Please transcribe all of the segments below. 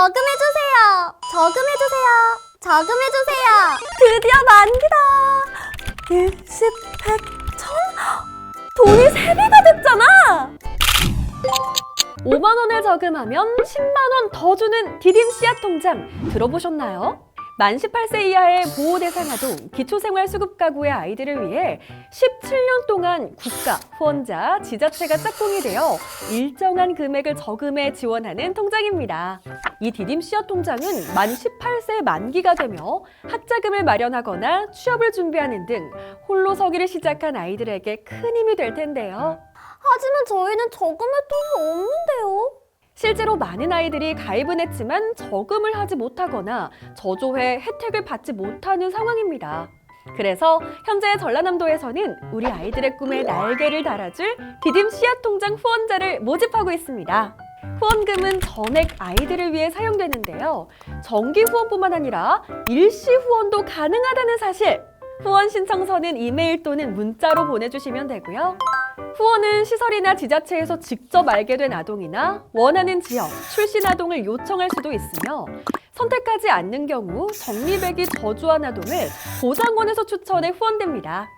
저금해주세요. 저금해주세요. 저금해주세요. 드디어 만기다. 1, 10, 100, 1000? 돈이 3배가 됐잖아. 5만 원을 저금하면 10만 원 더 주는 디딤 씨앗 통장 들어보셨나요? 만 18세 이하의 보호 대상 아동 기초생활수급 가구의 아이들을 위해 17년 동안 국가, 후원자, 지자체가 짝꿍이 되어 일정한 금액을 저금해 지원하는 통장입니다. 이 디딤 씨앗 통장은 만 18세 만기가 되며 학자금을 마련하거나 취업을 준비하는 등 홀로 서기를 시작한 아이들에게 큰 힘이 될 텐데요. 하지만 저희는 저금할 돈이 없는데요. 실제로 많은 아이들이 가입은 했지만 저금을 하지 못하거나 저조해 혜택을 받지 못하는 상황입니다. 그래서 현재 전라남도에서는 우리 아이들의 꿈에 날개를 달아줄 디딤 씨앗 통장 후원자를 모집하고 있습니다. 후원금은 전액 아이들을 위해 사용되는데요. 정기 후원뿐만 아니라 일시 후원도 가능하다는 사실. 후원 신청서는 이메일 또는 문자로 보내주시면 되고요. 후원은 시설이나 지자체에서 직접 알게 된 아동이나 원하는 지역, 출신 아동을 요청할 수도 있으며 선택하지 않는 경우 적립액이 저조한 아동을 보장원에서 추천해 후원됩니다.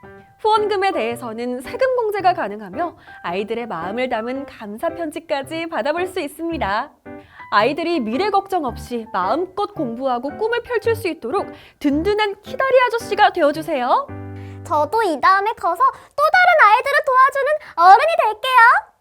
후원금에 대해서는 세금 공제가 가능하며 아이들의 마음을 담은 감사 편지까지 받아볼 수 있습니다. 아이들이 미래 걱정 없이 마음껏 공부하고 꿈을 펼칠 수 있도록 든든한 키다리 아저씨가 되어주세요. 저도 이 다음에 커서 또 다른